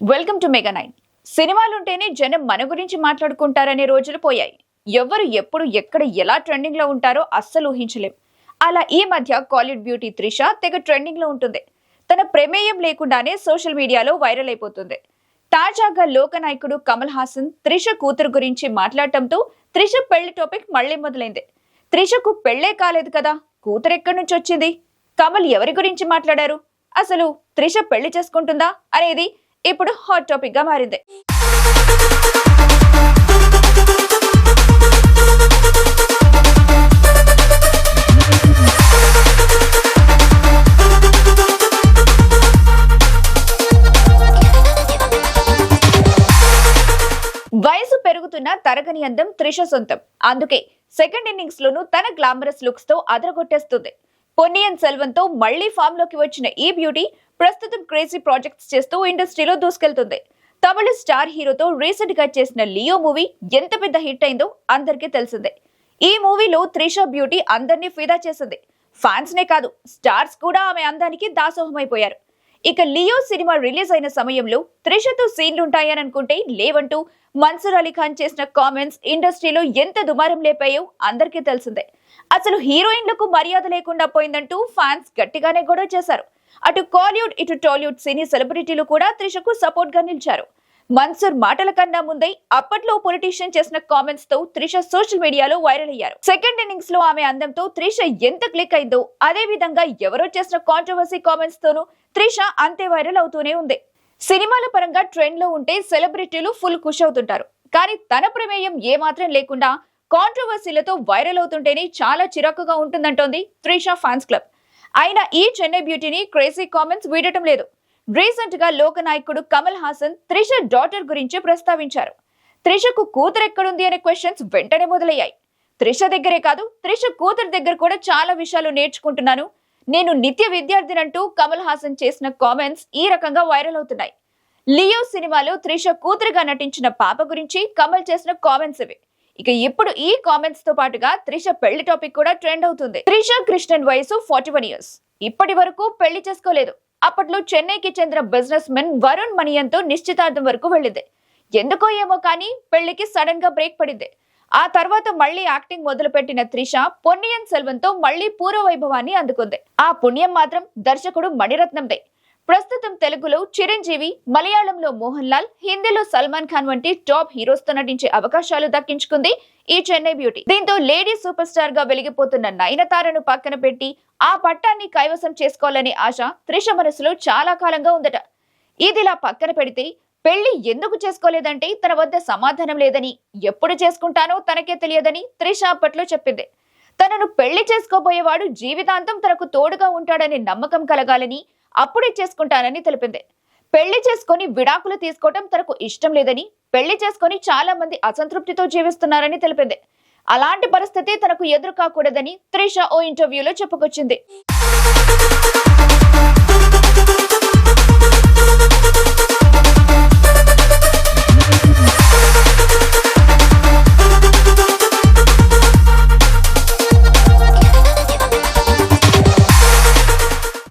Welcome to mega nine. సినిమాలుంటేనే జనం మన గురించి మాట్లాడుకుంటారనే రోజులు పోయాయి. ఎవరు ఎప్పుడు ఎక్కడ ఎలా ట్రెండింగ్లో ఉంటారో అస్సలు ఊహించలేం. అలా ఈ మధ్య కాలిడ్ బ్యూటీ త్రిష తెగ ట్రెండింగ్లో ఉంటుంది. తన ప్రమేయం లేకుండానే సోషల్ మీడియాలో వైరల్ అయిపోతుంది. తాజాగా లోకనాయకుడు కమల్ హాసన్ త్రిష కూతురు గురించి మాట్లాడటంతో త్రిష పెళ్ళి టాపిక్ మళ్ళీ మొదలైంది. త్రిషకు పెళ్ళే కాలేదు కదా కూతురు ఎక్కడి నుంచి వచ్చింది? కమల్ ఎవరి గురించి మాట్లాడారు? అసలు త్రిష పెళ్ళి చేసుకుంటుందా అనేది ఇప్పుడు హాట్ టాపిక్గా మారింది. వయసు పెరుగుతున్న తరగని అందం త్రిష సొంతం. అందుకే సెకండ్ ఇన్నింగ్స్ లోనూ తన గ్లామరస్ లుక్స్తో అదరగొట్టేస్తుంది. పొన్నియన్ సెల్వంతో మళ్ళీ ఫామ్లోకి వచ్చిన ఈ బ్యూటీ ప్రస్తుతం క్రేజీ ప్రాజెక్ట్స్ చేస్తూ ఇండస్ట్రీలో దూసుకెళ్తుంది. తమిళ స్టార్ హీరోతో రీసెంట్గా చేసిన లియో మూవీ ఎంత పెద్ద హిట్ అయిందో అందరికీ తెలిసిందే. ఈ మూవీలో త్రిష బ్యూటీ అందరినీ ఫిదా చేసింది. ఫ్యాన్స్ నే కాదు స్టార్స్ కూడా ఆమె అందానికి దాసోహమైపోయారు. ఇక లియో సినిమా రిలీజ్ అయిన సమయంలో త్రిషతో సీన్లుంటాయని అనుకుంటే లేవంటూ మన్సూర్ అలీ ఖాన్ చేసిన కామెంట్స్ ఇండస్ట్రీలో ఎంత దుమారం లేపాయో అందరికీ తెలిసిందే. అసలు హీరోయిన్లకు మర్యాద లేకుండా పోయిందంటూ ఫ్యాన్స్ గట్టిగానే గొడవ చేశారు. అటు కాలీవుడ్ ఇటు టాలీవుడ్ సినీ సెలబ్రిటీలు కూడా త్రిషకు సపోర్ట్గా నిలిచారు మన్సూర్ మాటల కన్నా ముందే అప్పట్లో పొలిటీషియన్ చేసిన కామెంట్స్తో త్రిష సోషల్ మీడియాలో వైరల్ అయ్యారు. సెకండ్ ఇన్నింగ్స్లో ఆమె అందంతో త్రిష ఎంత క్లిక్ అయిందో అదే విధంగా ఎవరో చేసిన కాంట్రవర్సీ కామెంట్స్ తోనూ త్రిష అంతే వైరల్ అవుతూనే ఉంది. సినిమాల పరంగా ట్రెండ్లో ఉంటే సెలబ్రిటీలు ఫుల్ ఖుష్ అవుతుంటారు. కానీ తన ప్రమేయం ఏమాత్రం లేకుండా కాంట్రవర్సీలతో వైరల్ అవుతుంటేనే చాలా చిరాకుగా ఉంటుందంటోంది త్రిష ఫ్యాన్స్ క్లబ్. అయినా ఈ చెన్నై బ్యూటీని క్రేజీ కామెంట్స్ వీడటం లేదు. రీసెంట్గా లోకనాయకుడు కమల్ హాసన్ త్రిష డాటర్ గురించి ప్రస్తావించారు. త్రిషకు కూతురు ఎక్కడుంది అనే క్వశ్చన్స్ వెంటనే మొదలయ్యాయి. త్రిష దగ్గరే కాదు త్రిష కూతురు దగ్గర కూడా చాలా విషయాలు నేర్చుకుంటున్నాను. నేను నిత్య విద్యార్థినంటూ కమల్ హాసన్ చేసిన కామెంట్స్ ఈ రకంగా వైరల్ అవుతున్నాయి. లియో సినిమాలో త్రిష కూతురుగా నటించిన పాప గురించి కమల్ చేసిన కామెంట్స్ ఇవి. ఇక ఇప్పుడు ఈ కామెంట్స్తో పాటుగా త్రిష పెళ్ళి టాపిక్ కూడా ట్రెండ్ అవుతుంది. త్రిష కృష్ణన్ వయసు ఫార్టీ వన్ ఇయర్స్ ఇప్పటి వరకు పెళ్ళి చేసుకోలేదు. అప్పట్లో చెన్నైకి చెందిన బిజినెస్ మెన్ వరుణ్ మణియన్తో నిశ్చితార్థం వరకు వెళ్ళింది. ఎందుకో ఏమో కానీ పెళ్ళికి సడన్గా బ్రేక్ పడింది. ఆ తర్వాత మళ్ళీ యాక్టింగ్ మొదలుపెట్టిన త్రిష పొన్నియన్ సెల్వంతో మళ్ళీ పూర్వ వైభవాన్ని అందుకుంది. ఆ పుణ్యం మాత్రం దర్శకుడు మణిరత్నందే. ప్రస్తుతం తెలుగులో చిరంజీవి మలయాళంలో మోహన్ లాల్ హిందీలో సల్మాన్ ఖాన్ వంటి టాప్ హీరోస్తో నటించే అవకాశాలు దక్కించుకుంది ఈ చెన్నై బ్యూటీ. దీంతో లేడీ సూపర్ స్టార్గా వెలిగిపోతున్న నయనతారను పక్కన పెట్టి ఆ పట్టాన్ని కైవసం చేసుకోవాలనే ఆశ త్రిష మనసులో చాలా కాలంగా ఉందట. ఇదిలా పక్కన పెడితే పెళ్ళి ఎందుకు చేసుకోలేదంటే తన వద్ద సమాధానం లేదని ఎప్పుడు చేసుకుంటానో తనకే తెలియదని త్రిష అప్పట్లో చెప్పింది. తనను పెళ్ళి చేసుకోబోయేవాడు జీవితాంతం తనకు తోడుగా ఉంటాడనే నమ్మకం కలగాలని అప్పుడే చేసుకుంటానని తెలిపింది. పెళ్ళి చేసుకొని విడాకులు తీసుకోవటం తనకు ఇష్టం లేదని పెళ్ళి చేసుకొని చాలా మంది అసంతృప్తితో జీవిస్తున్నారని తెలిపింది. అలాంటి పరిస్థితి తనకు ఎదురు కాకూడదని త్రిష ఓ ఇంటర్వ్యూలో చెప్పుకొచ్చింది.